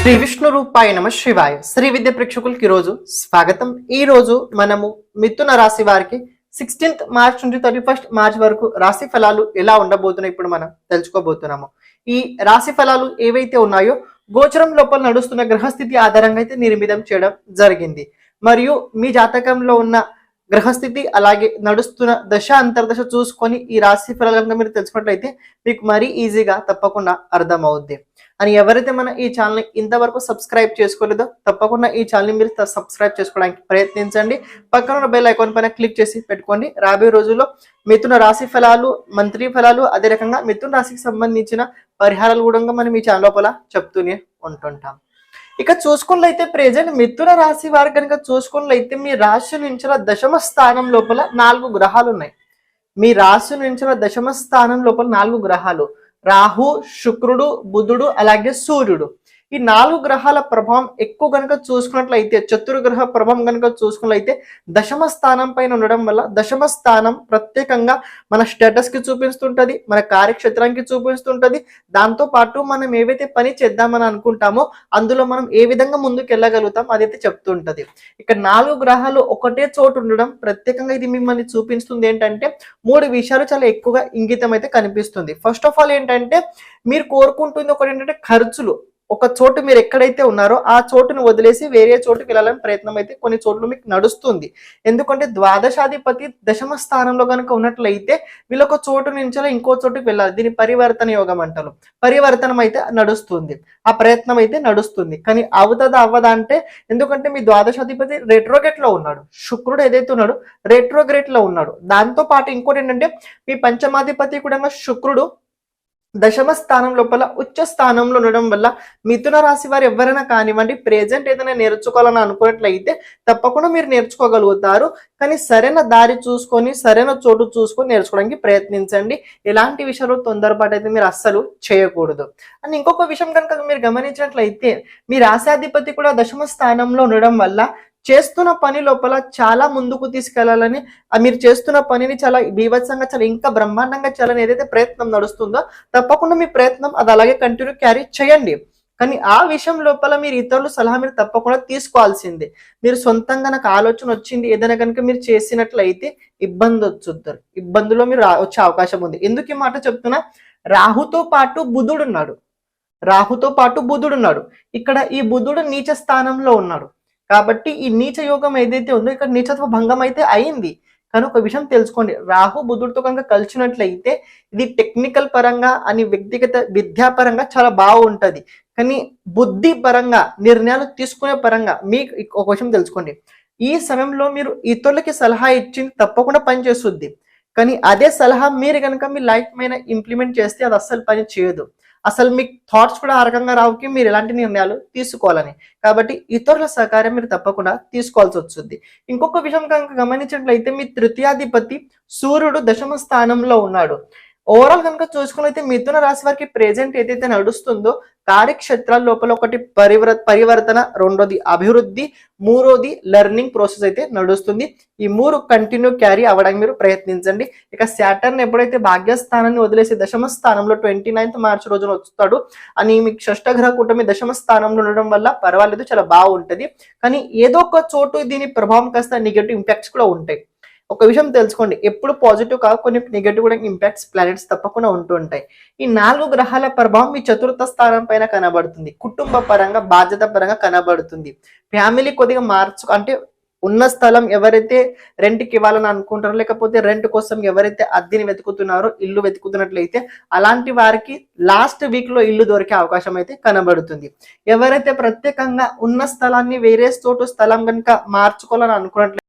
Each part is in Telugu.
శ్రీ విష్ణు రూపాయ నమ శివాయ. శ్రీ విద్య ప్రేక్షకులకి ఈరోజు స్వాగతం. ఈ రోజు మనము మిథున రాశి వారికి సిక్స్టీన్త్ మార్చ్ నుండి థర్టీ ఫస్ట్ మార్చ్ వరకు రాశి ఫలాలు ఎలా ఉండబోతున్నాయి ఇప్పుడు మనం తెలుసుకోబోతున్నాము. ఈ రాశి ఫలాలు ఏవైతే ఉన్నాయో గోచరం లోపల నడుస్తున్న గ్రహస్థితి ఆధారంగా అయితే నిర్మితం చేయడం జరిగింది. మరియు మీ జాతకంలో ఉన్న గ్రహస్థితి అలాగే నడుస్తున్న దశ అంతర్దశ చూసుకొని ఈ రాశి ఫలాలు మీరు తెలుసుకున్నట్లయితే మీకు మరీ ఈజీగా తప్పకుండా అర్థమవుద్ది. అని ఎవరైతే మన ఈ ఛానల్ని ఇంతవరకు సబ్స్క్రైబ్ చేసుకోలేదో తప్పకుండా ఈ ఛానల్ని మీరు సబ్స్క్రైబ్ చేసుకోవడానికి ప్రయత్నించండి. పక్కన ఉన్న బెల్ ఐకాన్ పైన క్లిక్ చేసి పెట్టుకోండి. రాబోయే రోజుల్లో మిథున రాశి ఫలాలు మంత్రి ఫలాలు అదే రకంగా మిథున రాశికి సంబంధించిన పరిహారాలు కూడా మనం ఈ ఛానల్ లోపల చెప్తూనే ఉంటుంటాం. ఇక చూసుకున్నట్లయితే ప్రెజెంట్ మిథున రాశి వారు కనుక చూసుకున్నట్లయితే మీ రాశి నుంచి దశమ స్థానం లోపల నాలుగు గ్రహాలు ఉన్నాయి. మీ రాశి నుంచి దశమ స్థానం లోపల నాలుగు గ్రహాలు రాహు శుక్రుడు బుధుడు అలాగే సూర్యుడు. ఈ నాలుగు గ్రహాల ప్రభావం ఎక్కువ కనుక చూసుకున్నట్లయితే చతుర్గ్రహ ప్రభావం కనుక చూసుకున్నట్లయితే దశమ స్థానం పైన ఉండడం వల్ల దశమ స్థానం ప్రత్యేకంగా మన స్టేటస్కి చూపిస్తుంటది మన కార్యక్షేత్రానికి చూపిస్తుంటది. దాంతో పాటు మనం ఏవైతే పని చేద్దామని అనుకుంటామో అందులో మనం ఏ విధంగా ముందుకు వెళ్ళగలుగుతాం అదైతే చెప్తుంటది. ఇక్కడ నాలుగు గ్రహాలు ఒకటే చోటు ఉండడం ప్రత్యేకంగా ఇది మిమ్మల్ని చూపిస్తుంది ఏంటంటే మూడు విషయాలు చాలా ఎక్కువగా ఇంగితం అయితే కనిపిస్తుంది. ఫస్ట్ ఆఫ్ ఆల్ ఏంటంటే మీరు కోరుకుంటుంది ఒకటి ఏంటంటే ఖర్చులు. ఒక చోటు మీరు ఎక్కడైతే ఉన్నారో ఆ చోటును వదిలేసి వేరే చోటుకి వెళ్ళాలని ప్రయత్నం అయితే కొన్ని చోట్ల మీకు నడుస్తుంది. ఎందుకంటే ద్వాదశాధిపతి దశమ స్థానంలో కనుక ఉన్నట్లయితే వీళ్ళు ఒక చోటు నుంచి ఇంకో చోటుకి వెళ్ళాలి. దీని పరివర్తన యోగం అంటారు. పరివర్తనం అయితే నడుస్తుంది. ఆ ప్రయత్నం అయితే నడుస్తుంది. కానీ అవుతుందా అవ్వదా అంటే ఎందుకంటే మీ ద్వాదశాధిపతి రెట్రోగేట్లో ఉన్నాడు. శుక్రుడు ఏదైతే ఉన్నాడో రెట్రోగ్రేట్లో ఉన్నాడు. దాంతో పాటు ఇంకోటి ఏంటంటే మీ పంచమాధిపతి కూడా శుక్రుడు దశమ స్థానం లోపల ఉచ్చ స్థానంలో ఉండడం వల్ల మిథున రాశి వారు ఎవరైనా కానివ్వండి ప్రెజెంట్ ఏదైనా నేర్చుకోవాలని అనుకున్నట్లయితే తప్పకుండా మీరు నేర్చుకోగలుగుతారు. కానీ సరైన దారి చూసుకొని సరైన చోటు చూసుకొని నేర్చుకోవడానికి ప్రయత్నించండి. ఎలాంటి విషయాలు తొందరపాటు అయితే మీరు అస్సలు చేయకూడదు. అండ్ ఇంకొక విషయం కనుక మీరు గమనించినట్లయితే మీ రాశాధిపతి కూడా దశమ స్థానంలో ఉండడం వల్ల చేస్తున్న పని లోపల చాలా ముందుకు తీసుకెళ్ళాలని మీరు చేస్తున్న పనిని చాలా బీభత్సంగా చాలా ఇంకా బ్రహ్మాండంగా చేయాలని ఏదైతే ప్రయత్నం నడుస్తుందో తప్పకుండా మీ ప్రయత్నం అది అలాగే కంటిన్యూ క్యారీ చేయండి. కానీ ఆ విషయం లోపల మీరు ఇతరుల సలహా మీరు తప్పకుండా తీసుకోవాల్సిందే. మీరు సొంతంగా నాకు ఆలోచన వచ్చింది ఏదైనా కనుక మీరు చేసినట్లయితే ఇబ్బంది వచ్చుద్దరు. ఇబ్బందులో మీరు రా- వచ్చే అవకాశం ఉంది. ఎందుకు ఈ మాట చెప్తున్నా? రాహుతో పాటు బుధుడు ఉన్నాడు రాహుతో పాటు బుధుడు ఉన్నాడు ఇక్కడ ఈ బుధుడు నీచ స్థానంలో ఉన్నాడు. కాబట్టి ఈ నీచ యోగం ఏదైతే ఉందో ఇక్కడ నీచత్వ భంగం అయితే అయింది. కానీ ఒక విషయం తెలుసుకోండి. రాహు బుధుడితో కనుక కలిసినట్లయితే ఇది టెక్నికల్ పరంగా అని వ్యక్తిగత విద్యాపరంగా చాలా బాగుంటుంది. కానీ బుద్ధి పరంగా నిర్ణయాలు తీసుకునే పరంగా మీకు ఒక విషయం తెలుసుకోండి. ఈ సమయంలో మీరు ఇతరులకి సలహా ఇచ్చింది తప్పకుండా పని చేస్తుంది. కానీ అదే సలహా మీరు కనుక మీ లైఫ్ మీద ఇంప్లిమెంట్ చేస్తే అది అస్సలు పని చేయదు. అసలు మీకు థాట్స్ కూడా ఆ రకంగా రావుకి మీరు ఎలాంటి నిర్ణయాలు తీసుకోవాలని. కాబట్టి ఇతరుల సహకారం మీరు తప్పకుండా తీసుకోవాల్సి వస్తుంది. ఇంకొక విషయం కనుక గమనించినట్లయితే మీ తృతీయాధిపతి సూర్యుడు దశమ స్థానంలో ఉన్నాడు. ఓవరాల్ కనుక చూసుకున్నైతే మిథున రాశి వారికి ప్రెజెంట్ ఏదైతే నడుస్తుందో కార్యక్షేత్రాల లోపల ఒకటి పరివర్ పరివర్తన రెండోది అభివృద్ధి మూడోది లెర్నింగ్ ప్రాసెస్ అయితే నడుస్తుంది. ఈ మూడు కంటిన్యూ క్యారీ అవ్వడానికి మీరు ప్రయత్నించండి. ఇక శాటర్న్ ఎప్పుడైతే భాగ్యస్థానాన్ని వదిలేసి దశమ స్థానంలో ట్వంటీ నైన్త్ మార్చ్ రోజున వస్తాడు అని మీకు షష్టగ్రహ కూటమి దశమ స్థానంలో ఉండడం వల్ల పర్వాలేదు చాలా బాగుంటది. కానీ ఏదో ఒక చోటు దీని ప్రభావం కాస్త నెగిటివ్ ఇంపాక్ట్స్ కూడా ఉంటాయి. ఒక విషయం తెలుసుకోండి. ఎప్పుడు పాజిటివ్ కాదు కొన్ని నెగటివ్ కూడా ఇంపాక్ట్స్ ప్లానెట్స్ తప్పకుండా ఉంటూ ఉంటాయి. ఈ నాలుగు గ్రహాల ప్రభావం మీ చతుర్థ స్థానం పైన కనబడుతుంది. కుటుంబ పరంగా బాధ్యత పరంగా కనబడుతుంది. ఫ్యామిలీ కొద్దిగా మార్చు అంటే ఉన్న స్థలం ఎవరైతే రెంట్కి ఇవ్వాలని అనుకుంటారో లేకపోతే రెంట్ కోసం ఎవరైతే అద్దెని వెతుకుతున్నారో ఇల్లు వెతుకుతున్నట్లయితే అలాంటి వారికి లాస్ట్ వీక్లో ఇల్లు దొరికే అవకాశం అయితే కనబడుతుంది. ఎవరైతే ప్రత్యేకంగా ఉన్న స్థలాన్ని వేరే చోటు స్థలం కనుక మార్చుకోవాలని అనుకున్నట్లయితే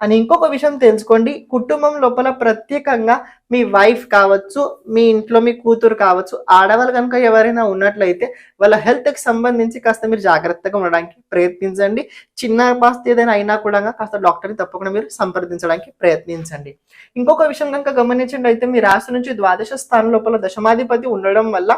అని ఇంకొక విషయం తెలుసుకోండి. కుటుంబం లోపల ప్రత్యేకంగా మీ వైఫ్ కావచ్చు మీ ఇంట్లో మీ కూతురు కావచ్చు ఆడవాళ్ళు కనుక ఎవరైనా ఉన్నట్లయితే వాళ్ళ హెల్త్కి సంబంధించి కాస్త మీరు జాగ్రత్తగా ఉండడానికి ప్రయత్నించండి. చిన్న పాస్త ఏదైనా అయినా కూడా కాస్త డాక్టర్ని తప్పకుండా మీరు సంప్రదించడానికి ప్రయత్నించండి. ఇంకొక విషయం కనుక గమనించండి అయితే మీ రాశి నుంచి ద్వాదశ స్థానం లోపల దశమాధిపతి ఉండడం వల్ల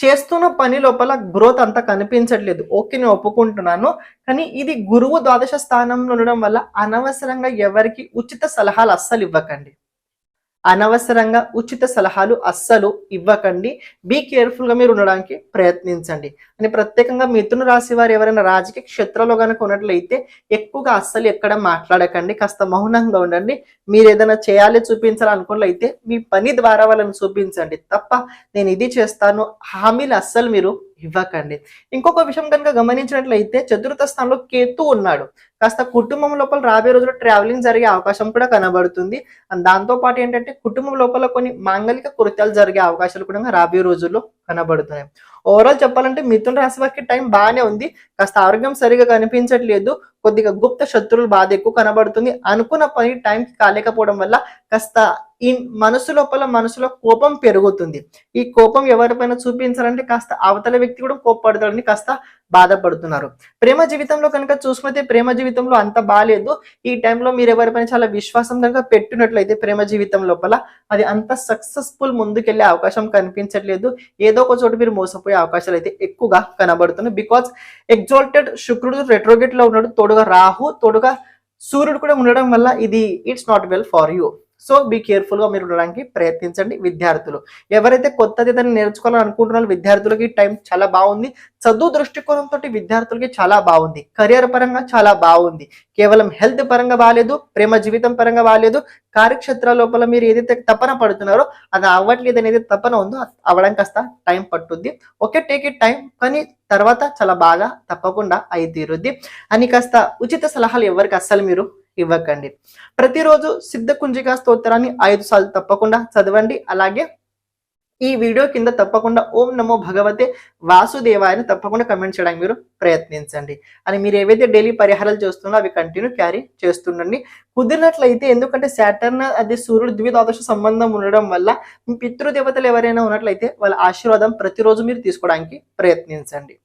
చేస్తున్న పని లోపల గ్రోత్ అంత కనిపించట్లేదు. ఓకే నేను ఒప్పుకుంటున్నాను. కానీ ఇది గురువు ద్వాదశ స్థానంలో ఉండడం వల్ల అనవసరంగా ఎవరికి ఉచిత సలహాలు అస్సలు ఇవ్వకండి. అనవసరంగా ఉచిత సలహాలు అస్సలు ఇవ్వకండి. బీ కేర్ఫుల్గా మీరు ఉండడానికి ప్రయత్నించండి. అని ప్రత్యేకంగా మిథున రాశి వారు ఎవరైనా రాజకీయ క్షేత్రంలో కనుక ఉన్నట్లయితే ఎక్కువగా అస్సలు ఎక్కడ మాట్లాడకండి. కాస్త మౌనంగా ఉండండి. మీరు ఏదైనా చేయాలి చూపించాలనుకున్నట్లయితే మీ పని ద్వారా వాళ్ళని చూపించండి. తప్ప నేను ఇది చేస్తాను. హామీలు అస్సలు మీరు ఇవ్వకండి. ఇంకొక విషయం కనుక గమనించినట్లయితే చతుర్థ స్థానంలో కేతు ఉన్నాడు. కాస్త కుటుంబం లోపల రాబోయే రోజుల్లో ట్రావెలింగ్ జరిగే అవకాశం కూడా కనబడుతుంది. అండ్ దాంతో పాటు ఏంటంటే కుటుంబం లోపల కొన్ని మాంగలిక కృత్యాలు జరిగే అవకాశాలు కూడా రాబోయే రోజుల్లో కనబడుతున్నాయి. ఓవరాల్ చెప్పాలంటే మిథున రాశి వారికి టైం బాగానే ఉంది. కాస్త ఆరోగ్యం సరిగా కనిపించట్లేదు. కొద్దిగా గుప్త శత్రువులు బాధ ఎక్కువ కనబడుతుంది. అనుకున్న పని టైంకి కాలేకపోవడం వల్ల కాస్త ఈ మనసు లోపల మనసులో కోపం పెరుగుతుంది. ఈ కోపం ఎవరిపైన చూపించాలంటే కాస్త అవతల వ్యక్తి కూడా కోపపడతాడని కాస్త బాధపడుతున్నారు. ప్రేమ జీవితంలో కనుక చూసుకుంటే ప్రేమ జీవితంలో అంత బాగాలేదు ఈ టైంలో మీరు ఎవరిపైన చాలా విశ్వాసం కనుక పెట్టినట్లయితే ప్రేమ జీవితం లోపల అది అంత సక్సెస్ఫుల్ ముందుకెళ్ళే అవకాశం కనిపించట్లేదు. ఏదో ఒక చోట మీరు మోసపోయే అవకాశాలు అయితే ఎక్కువగా కనబడుతున్నాయి. బికాస్ ఎగ్జాల్టెడ్ శుక్రుడు రెట్రోగేట్లో ఉన్నాడు. తోడుగా రాహు తోడుగా సూర్యుడు కూడా ఉండడం వల్ల ఇది it's not well for you so be కేర్ఫుల్గా మీరు ఉండడానికి ప్రయత్నించండి విద్యార్థులు. ఎవరైతే కొత్తది దాన్ని నేర్చుకోవాలని అనుకుంటున్నారో విద్యార్థులకి టైం చాలా బాగుంది. చదువు దృష్టికోణంతో విద్యార్థులకి చాలా బాగుంది. కెరియర్ పరంగా చాలా బాగుంది. కేవలం హెల్త్ పరంగా బాగాలేదు ప్రేమ జీవితం పరంగా బాగాలేదు కార్యక్షేత్ర లోపల మీరు ఏదైతే తపన పడుతున్నారో అది అవ్వట్లేదు అనేది తపన ఉందో అవ్వడం కాస్త టైం పట్టుద్ది. ఓకే టేక్ ఇట్ టైం కానీ తర్వాత చాలా బాగా తప్పకుండా అయి తీరుద్ది అని కాస్త ఉచిత సలహాలు ఎవరికి అస్సలు మీరు ఇవ్వకండి. ప్రతిరోజు సిద్ధ కుంజికా స్తోత్రాన్ని ఐదు సార్లు తప్పకుండా చదవండి. అలాగే ఈ వీడియో కింద తప్పకుండా ఓం నమో భగవతే వాసుదేవాయని తప్పకుండా కమెంట్ చేయడానికి మీరు ప్రయత్నించండి. అని మీరు ఏవైతే డైలీ పరిహారాలు చేస్తున్నారో అవి కంటిన్యూ క్యారీ చేస్తుండండి. కుదిరినట్లయితే ఎందుకంటే సాటర్న్ అది సూర్యుడు ద్విదాదశ సంబంధం ఉండడం వల్ల మీ పితృదేవతలు ఎవరైనా ఉన్నట్లయితే వాళ్ళ ఆశీర్వాదం ప్రతిరోజు మీరు తీసుకోవడానికి ప్రయత్నించండి.